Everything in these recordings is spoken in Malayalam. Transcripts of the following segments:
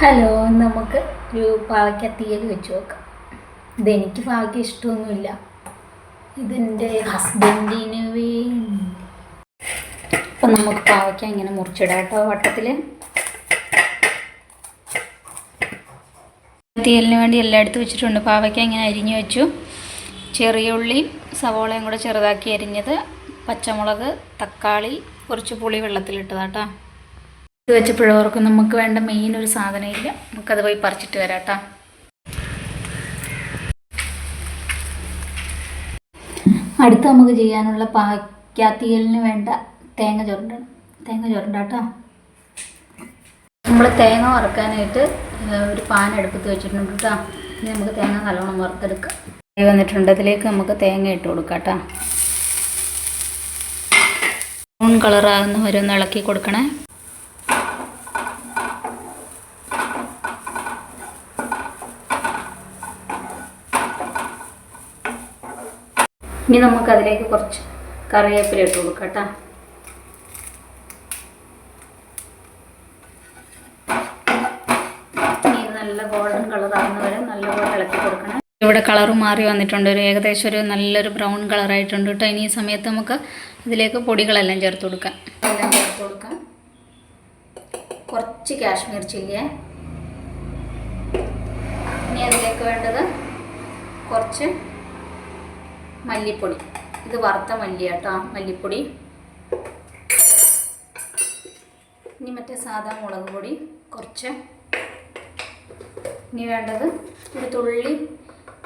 ഹലോ നമുക്ക് ഒരു പാവയ്ക്ക തീയൽ വെച്ച് നോക്കാം. ഇതെനിക്ക് പാവയ്ക്ക ഇഷ്ടമൊന്നുമില്ല. ഇതെന്റെ ഹസ്ബൻഡിന് വേണ്ടി. അപ്പം നമുക്ക് പാവയ്ക്ക ഇങ്ങനെ മുറിച്ചിടാം കേട്ടോ വട്ടത്തിൽ തീയലിന് വേണ്ടി എല്ലാം എടുത്ത് വെച്ചിട്ടുണ്ട്. പാവയ്ക്ക ഇങ്ങനെ അരിഞ്ഞു വെച്ചു. ചെറിയ ഉള്ളിയും സവോളയും കൂടെ ചെറുതാക്കി അരിഞ്ഞത് പച്ചമുളക് തക്കാളി കുറച്ച് പുളി വെള്ളത്തിലിട്ടതാട്ടോ. ഇത് വെച്ചപ്പോഴവർക്ക് നമുക്ക് വേണ്ട മെയിൻ ഒരു സാധനം ഇല്ല. നമുക്കത് പോയി പറിച്ചിട്ട് വരാം അടുത്ത് നമുക്ക് ചെയ്യാനുള്ള പാക്കാത്തിയലിന് വേണ്ട തേങ്ങ ചുരണ്ടണം. തേങ്ങ ചുരണ്ടാട്ടോ. നമ്മൾ തേങ്ങ വറുക്കാനായിട്ട് ഒരു പാൻ അടുപ്പത്ത് വെച്ചിട്ടുണ്ട് കേട്ടോ ഇനി നമുക്ക് തേങ്ങ നല്ലോണം വറുത്തെടുക്കാം. വന്നിട്ടുണ്ട്. അതിലേക്ക് നമുക്ക് തേങ്ങ ഇട്ട് കൊടുക്കാം കേട്ടോ ബ്രൗൺ കളറാകുന്ന വരെ ഒന്ന് ഇളക്കി കൊടുക്കണേ. ഇനി നമുക്ക് അതിലേക്ക് കുറച്ച് കറിവേപ്പില ഇട്ട് കൊടുക്കാം കേട്ടോ. ഇനി നല്ല ഗോൾഡൻ കളർ ആകുന്ന വരെ നല്ലപോലെ ഇളക്കി കൊടുക്കണം. ഇവിടെ കളർ മാറി വന്നിട്ടുണ്ട്. ഒരു ഏകദേശം ഒരു നല്ലൊരു ബ്രൗൺ കളറായിട്ടുണ്ട് കേട്ടോ. ഇനി ഈ സമയത്ത് നമുക്ക് ഇതിലേക്ക് പൊടികളെല്ലാം ചേർത്ത് കൊടുക്കാം. എല്ലാം ചേർത്ത് കൊടുക്കാം. കുറച്ച് കാശ്മീർ ചില്ലിയെ. ഇനി അതിലേക്ക് വേണ്ടത് കുറച്ച് മല്ലിപ്പൊടി. ഇത് വറുത്ത മല്ലി കേട്ടോ മല്ലിപ്പൊടി. ഇനി മറ്റേ സാധാ മുളക് പൊടി കുറച്ച്. ഇനി വേണ്ടത് ഒരു തുള്ളി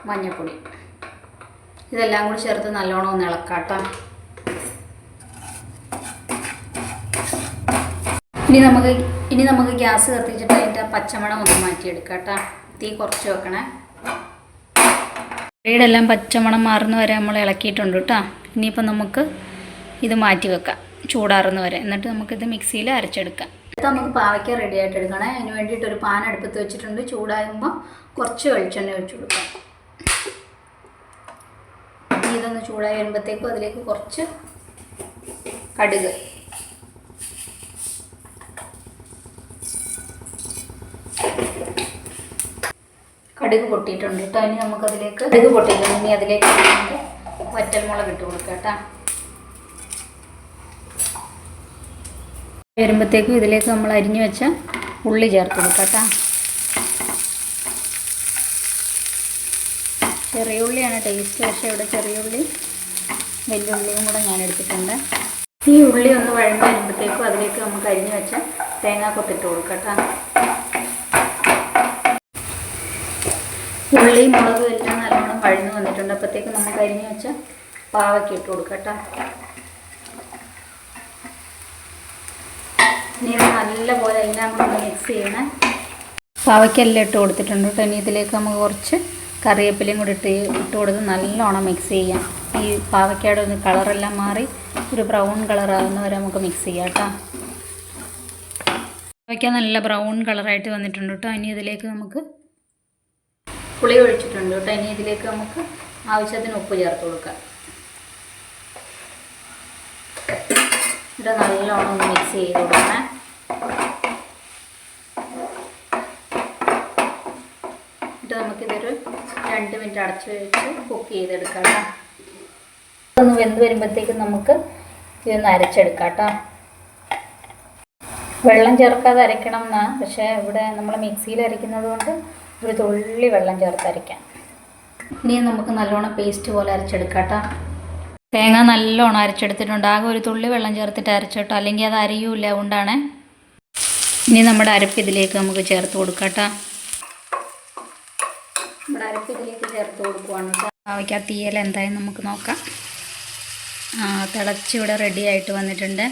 മഞ്ഞൾപ്പൊടി. ഇതെല്ലാം കൂടി ചേർത്ത് നല്ലോണം ഒന്ന് ഇളക്കാട്ടോ. ഇനി നമുക്ക് ഇനി നമുക്ക് ഗ്യാസ് കത്തിച്ചിട്ട് അതിന്റെ പച്ചമണം ഒന്ന് മാറ്റിയെടുക്കാം കേട്ടോ തീ കുറച്ച് വെക്കണേ. കറിയുടെല്ലാം പച്ചമണം മാറുന്ന വരെ നമ്മൾ ഇളക്കിയിട്ടുണ്ട് കേട്ടോ. ഇനിയിപ്പോൾ നമുക്ക് ഇത് മാറ്റി വെക്കാം. ചൂടാറുന്ന വരെ. എന്നിട്ട് നമുക്കിത് മിക്സിയിൽ അരച്ചെടുക്കാം. അടുത്ത് നമുക്ക് പാവയ്ക്ക റെഡി ആയിട്ട് എടുക്കണേ. അതിന് വേണ്ടിയിട്ട് ഒരു പാൻ അടുപ്പത്ത് വെച്ചിട്ടുണ്ട്. ചൂടാകുമ്പോൾ കുറച്ച് വെളിച്ചെണ്ണ ഒഴിച്ചു കൊടുക്കാം. ഇതൊന്ന് ചൂടായി വരുമ്പോഴത്തേക്കും അതിലേക്ക് കുറച്ച് കടുക്. കടുക് പൊട്ടിയിട്ടുണ്ട് കേട്ടോ. ഇനി നമുക്കതിലേക്ക് കടുക് പൊട്ടിയിട്ടുണ്ട്. ഇനി അതിലേക്ക് നമുക്ക് വറ്റൽമുളക് ഇട്ട് കൊടുക്കാം കേട്ടോ. വരുമ്പോഴത്തേക്കും ഇതിലേക്ക് നമ്മൾ അരിഞ്ഞു വെച്ച ഉള്ളി ചേർത്ത് കൊടുക്കാം ചെറിയ ഉള്ളിയാണ് ടേസ്റ്റ് പക്ഷേ ഇവിടെ ചെറിയ ഉള്ളി വെല്ലുള്ളിയും കൂടെ ഞാൻ എടുത്തിട്ടുണ്ട്. ഈ ഉള്ളി ഒന്ന് വഴങ്ങി വരുമ്പോഴത്തേക്കും അതിലേക്ക് നമുക്ക് അരിഞ്ഞു വെച്ച തേങ്ങാക്കൊത്തിട്ട് കൊടുക്കാം കേട്ടോ. ഉള്ളി മുളകും എല്ലാം നല്ലോണം വഴന്നു വന്നിട്ടുണ്ട്. അപ്പോഴത്തേക്ക് നമുക്ക് അരിഞ്ഞു വെച്ച പാവയ്ക്ക് ഇട്ട് കൊടുക്കാം ഇനി നല്ലപോലെ എല്ലാം കൂടെ മിക്സ് ചെയ്യണേ. പാവയ്ക്കെല്ലാം ഇട്ട് കൊടുത്തിട്ടുണ്ട് കേട്ടോ. ഇനി ഇതിലേക്ക് നമുക്ക് കുറച്ച് കറിവേപ്പിലയും കൂടി ഇട്ട് ഇട്ട് കൊടുത്ത് നല്ലോണം മിക്സ് ചെയ്യാം. ഈ പാവയ്ക്കയുടെ ഒന്ന് കളറെല്ലാം മാറി ഒരു ബ്രൗൺ കളറാകുന്ന വരെ നമുക്ക് മിക്സ് ചെയ്യാം കേട്ടോ. പാവയ്ക്ക നല്ല ബ്രൗൺ കളറായിട്ട് വന്നിട്ടുണ്ട് കേട്ടോ. ഇനി ഇതിലേക്ക് നമുക്ക് പുളി ഒഴിച്ചിട്ടുണ്ട് കേട്ടോ. ഇനി ഇതിലേക്ക് നമുക്ക് ആവശ്യത്തിന് ഉപ്പ് ചേർത്ത് കൊടുക്കാം. ഇവിടെ നല്ലോണം മിക്സ് ചെയ്ത് കൊടുക്കണേ. എന്നിട്ട് നമുക്കിതൊരു രണ്ട് മിനിറ്റ് അടച്ച് വെച്ച് കുക്ക് ചെയ്തെടുക്കാം കേട്ടോ. ഒന്ന് വെന്ത് വരുമ്പോഴത്തേക്കും നമുക്ക് ഇതൊന്ന് അരച്ചെടുക്കാം കേട്ടോ. വെള്ളം ചേർക്കാതെ അരയ്ക്കണം എന്നാ. പക്ഷേ ഇവിടെ നമ്മൾ മിക്സിയിൽ അരയ്ക്കുന്നത് കൊണ്ട് ഒരു തുള്ളി വെള്ളം ചേർത്ത് അരയ്ക്കാം. ഇനി നമുക്ക് നല്ലോണം പേസ്റ്റ് പോലെ അരച്ചെടുക്കാം തേങ്ങ നല്ലോണം അരച്ചെടുത്തിട്ടുണ്ട്. ആകെ ഒരു തുള്ളി വെള്ളം ചേർത്തിട്ട് അരച്ചോട്ടോ. അല്ലെങ്കിൽ അത് അരിയൂല അതുകൊണ്ടാണ്. ഇനി നമ്മുടെ അരപ്പ് ഇതിലേക്ക് നമുക്ക് ചേർത്ത് കൊടുക്കാം നമ്മുടെ അരപ്പ് ഇതിലേക്ക് ചേർത്ത് കൊടുക്കുവാണ് അവയ്ക്ക് ആ തീയൽ എന്തായാലും നമുക്ക് നോക്കാം. തിളച്ചിവിടെ റെഡി ആയിട്ട് വന്നിട്ടുണ്ട്.